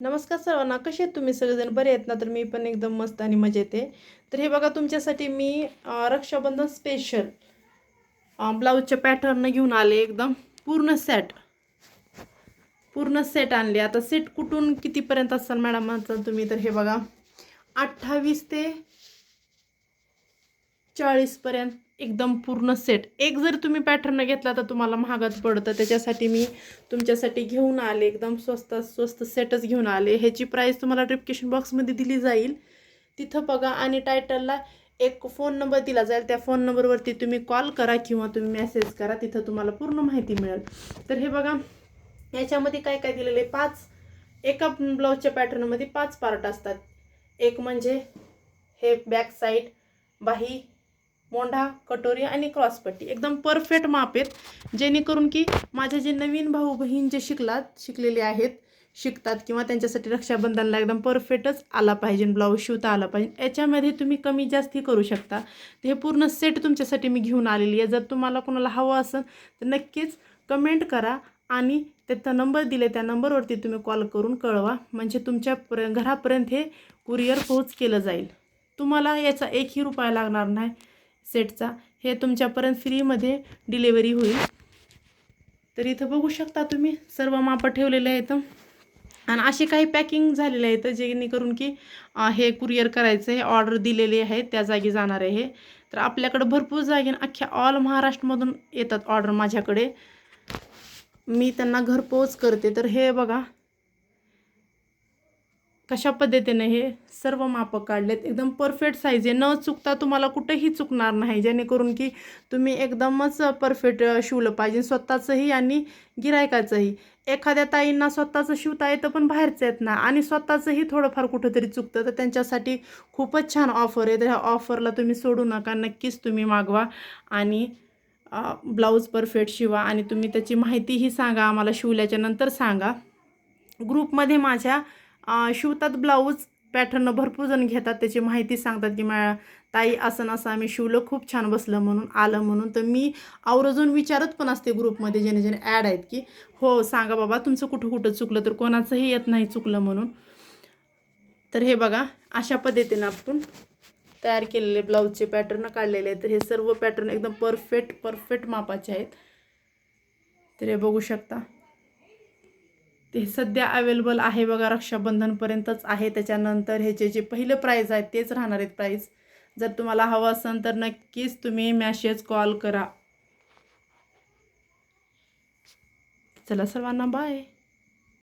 नमस्कार सर्वांना कसे आहेत तुम्ही? सगळेजण बरे आहेत ना? तर मी पण एकदम मस्त आणि मजेत आहे. तर हे बघा तुमच्यासाठी मी रक्षाबंधन स्पेशल ब्लाऊजच्या पॅटर्न घेऊन आले एकदम. पूर्ण सेट पूर्ण सेट आणले. आता सेट कुठून कितीपर्यंत असाल मॅडम म्हणताल तुम्ही तर हे बघा. अठ्ठावीस ते चाळीसपर्यंत. एकदम पूर्ण सेट एक जर तुम्ही पॅटर्न घेतला तर तुम्हाला महागात पडतं. त्याच्यासाठी मी तुमच्यासाठी घेऊन आले एकदम स्वस्त स्वस्त सेटच घेऊन आले. ह्याची प्राईस तुम्हाला डिस्क्रिप्शन बॉक्समध्ये दिली जाईल. तिथं बघा आणि टायटलला एक फोन नंबर दिला जाईल. त्या फोन नंबरवरती तुम्ही कॉल करा किंवा तुम्ही मेसेज करा. तिथं तुम्हाला पूर्ण माहिती मिळेल. तर हे बघा याच्यामध्ये काय काय दिलेलं आहे? पाच एका ब्लाऊजच्या पॅटर्नमध्ये पाच पार्ट असतात. एक म्हणजे हे बॅक साईड बाही मोंढा कटोरी आणि क्रॉसपट्टी एकदम परफेक्ट माप आहेत जेणेकरून की माझे जे नवीन भाऊ बहीण जे शिकलात शिकलेले आहेत शिकतात किंवा त्यांच्यासाठी रक्षाबंधनला एकदम परफेक्टच आला पाहिजे ब्लाऊज शिवता आला पाहिजे याच्यामध्ये तुम्ही कमी जास्ती करू शकता. हे पूर्ण सेट तुमच्यासाठी मी घेऊन आलेली आहे. जर तुम्हाला कोणाला हवं असेल तर नक्कीच कमेंट करा आणि त्याचा नंबर दिले त्या नंबरवरती तुम्ही कॉल करून कळवा. म्हणजे तुमच्या घरापर्यंत हे कुरिअर पोहोच केलं जाईल. तुम्हाला याचा एकही रुपया लागणार नाही. सेटचा. हे तुमच्यापर्यंत फ्रीमध्ये डिलेवरी होईल. तर इथं बघू शकता तुम्ही सर्व मापं ठेवलेले आहेत. आणि असे काही पॅकिंग झालेले आहेत जेणेकरून की हे कुरिअर करायचं हे ऑर्डर दिलेली आहे त्या जागी जाणार आहे हे. तर आपल्याकडं भरपूर जागे अख्ख्या ऑल महाराष्ट्रमधून येतात ऑर्डर माझ्याकडे. मी त्यांना घरपोच करते. तर हे बघा कशा पद्धतीने हे सर्व मापं काढलेत? एकदम परफेक्ट साईज आहे. न चुकता तुम्हाला कुठेही चुकणार नाही. जेणेकरून की तुम्ही एकदमच परफेक्ट शिवलं पाहिजे. स्वतःचंही आणि गिरायकाचंही. एखाद्या ताईंना स्वतःचं शिवता येतं पण बाहेरचं येत नाही. आणि स्वतःचंही थोडंफार कुठंतरी चुकतं. तर त्यांच्यासाठी खूपच छान ऑफर आहे. तर ह्या ऑफरला तुम्ही सोडू नका. नक्कीच तुम्ही मागवा आणि ब्लाऊज परफेक्ट शिवा आणि तुम्ही त्याची माहितीही सांगा. आम्हाला शिवल्याच्या नंतर सांगा. ग्रुपमध्ये माझ्या शिवतात ब्लाऊज पॅटर्न भरपूर जण घेतात. त्याची माहिती सांगतात की मा ताई असं असं आम्ही शिवलं खूप छान बसलं म्हणून आलं म्हणून. तर मी आवर्जून विचारत पण असते ग्रुपमध्ये जेणे जेणे ॲड आहेत की हो सांगा बाबा तुमचं कुठं कुठं चुकलं? तर कोणाचंही येत नाही चुकलं म्हणून. तर हे बघा अशा पद्धतीनं आपण तयार केलेले ब्लाऊजचे पॅटर्न काढलेले आहेत. तर हे सर्व पॅटर्न एकदम परफेक्ट परफेक्ट मापाचे आहेत. तर हे बघू शकता. ते सध्या अवेलेबल आहे बघा रक्षाबंधनपर्यंतच आहे. त्याच्यानंतर ह्याचे जे पहिलं प्राईज आहेत तेच राहणार आहेत प्राईज जर तुम्हाला हवं असेल तर नक्कीच तुम्ही मॅसेज कॉल करा. चला सर्वांना बाय